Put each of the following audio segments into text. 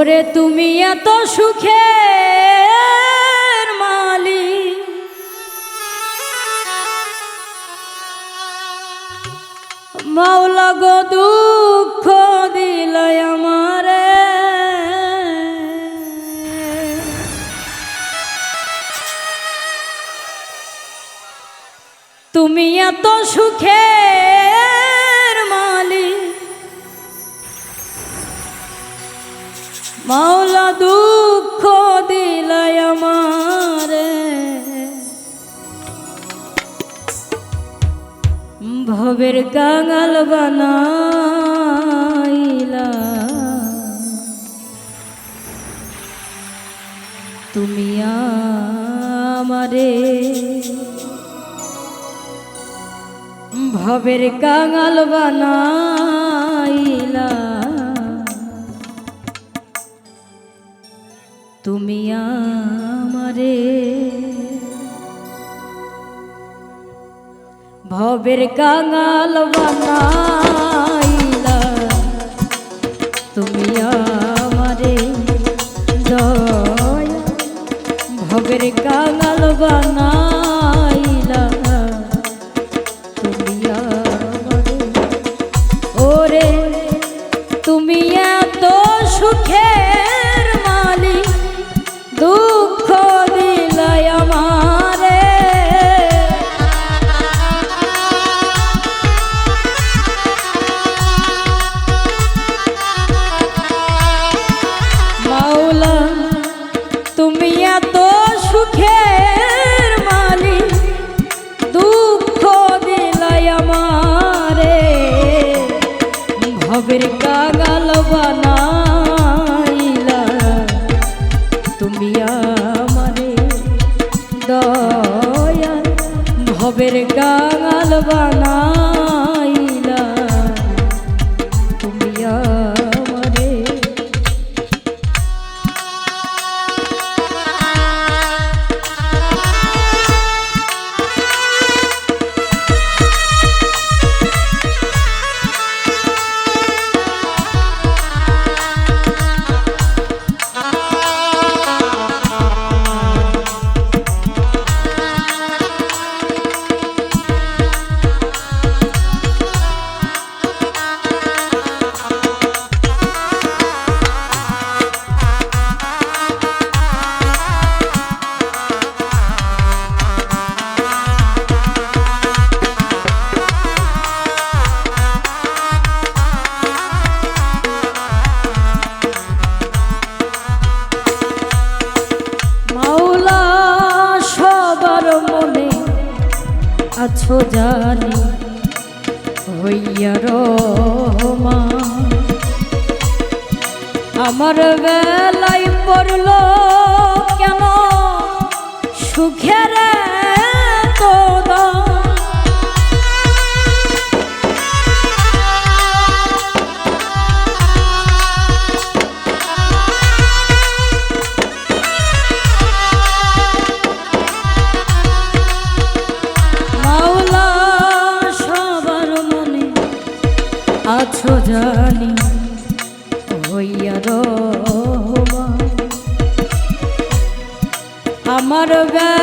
ওরে তুমি এত সুখে মালিক। মাওলা গো দুঃখ দিল আমারে। তুমি এত সুখের মাওলা দুঃখ দিল আমারে। ভবের কাঙাল বানাইলা। তুমি আমারে। ভবের কাঙাল বানাইলা। ভবের কাঙাল বানাইলা ভবের কাগাল বানাইলা আছো জানি হইয়া রহমান। আমার বেলায়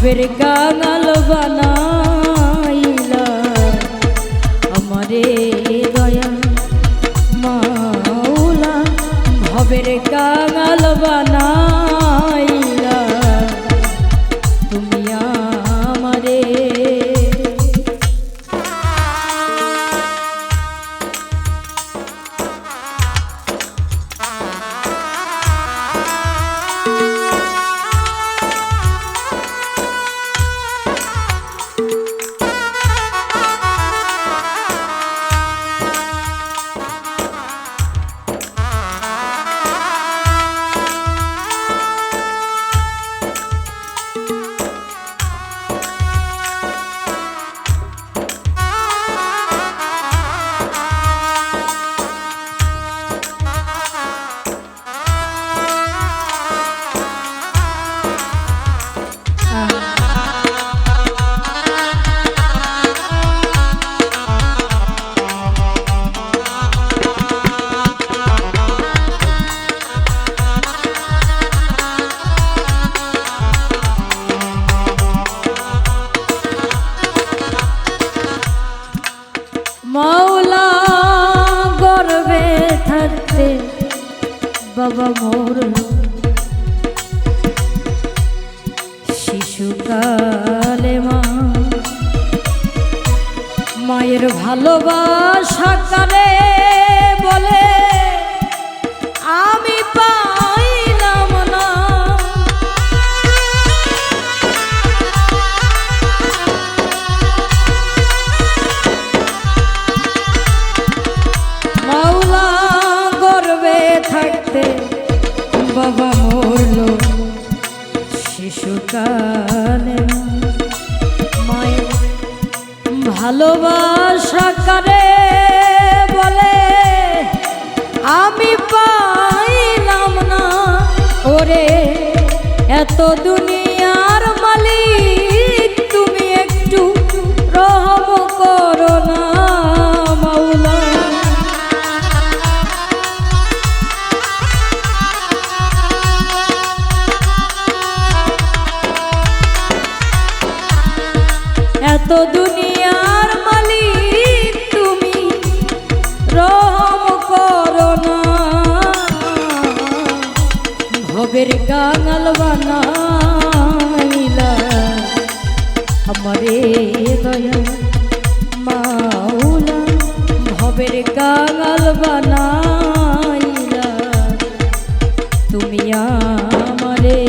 ভবের কাঙাল বানাইলা। আমারে তোদের ভালোবাসা কারে বলে, আমি পাইলাম না। মাওলা গর্বে থাকতে বাবা মরল শিশুকালে। মায়ের ভালোবাস ভবের কাঙাল বানাইলা। আমারে দয়া মাওলা ভবের কাঙাল বানাইলা। তুমি আমারে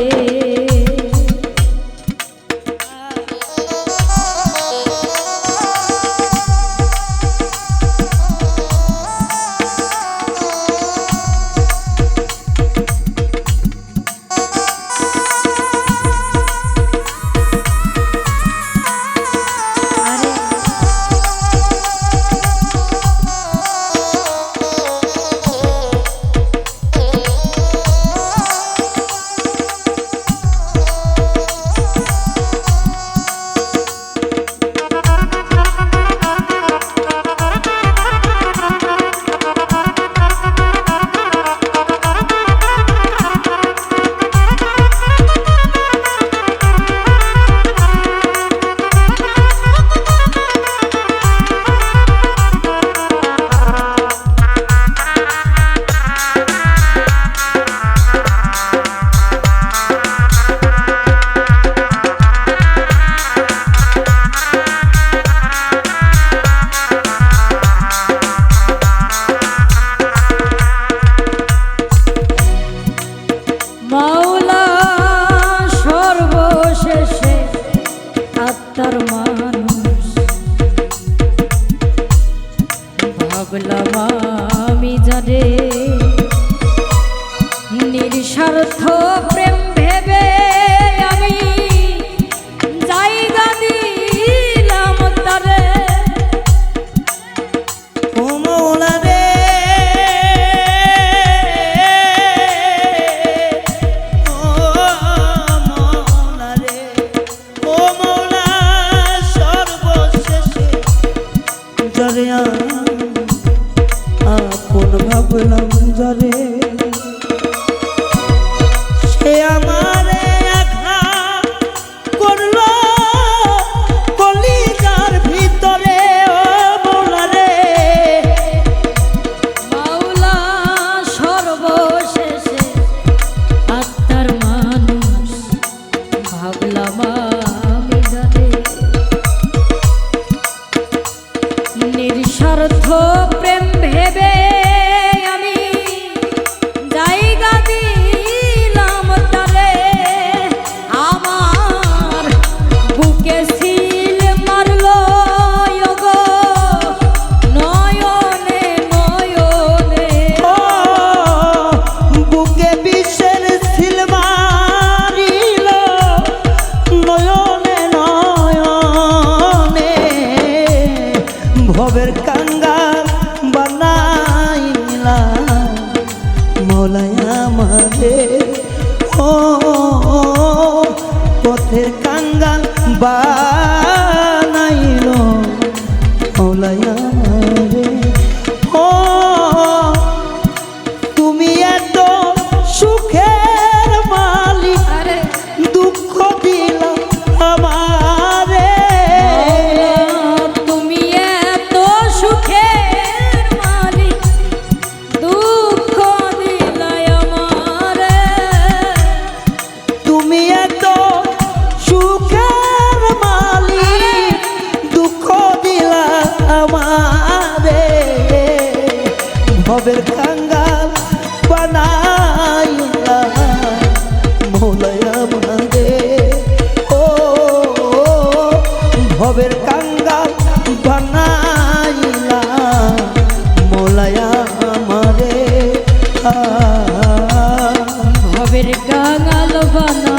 আমারে। ভবের কাঙ্গাল বানাই মোলাই আমারে ও, ভবের কাঙ্গাল বানাইলা মোলাই আমারে। ভবের কাঙ্গাল বানা